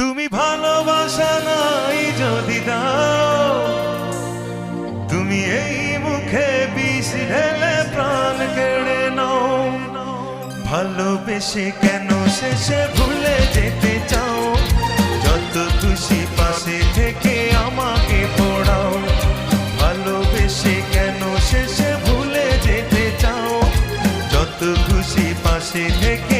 তুমি ভালোবাসা নাই যদি দাও, তুমি এই মুখে বিষ ঢেলে প্রাণ কেড়ে নাও। ভালোবেসে কেন শেষে ভুলে যেতে চাও? যত খুশি পাশে থেকে আমাকে পড়াও। ভালোবেসে কেন শেষে ভুলে যেতে চাও? যত খুশি পাশে থেকে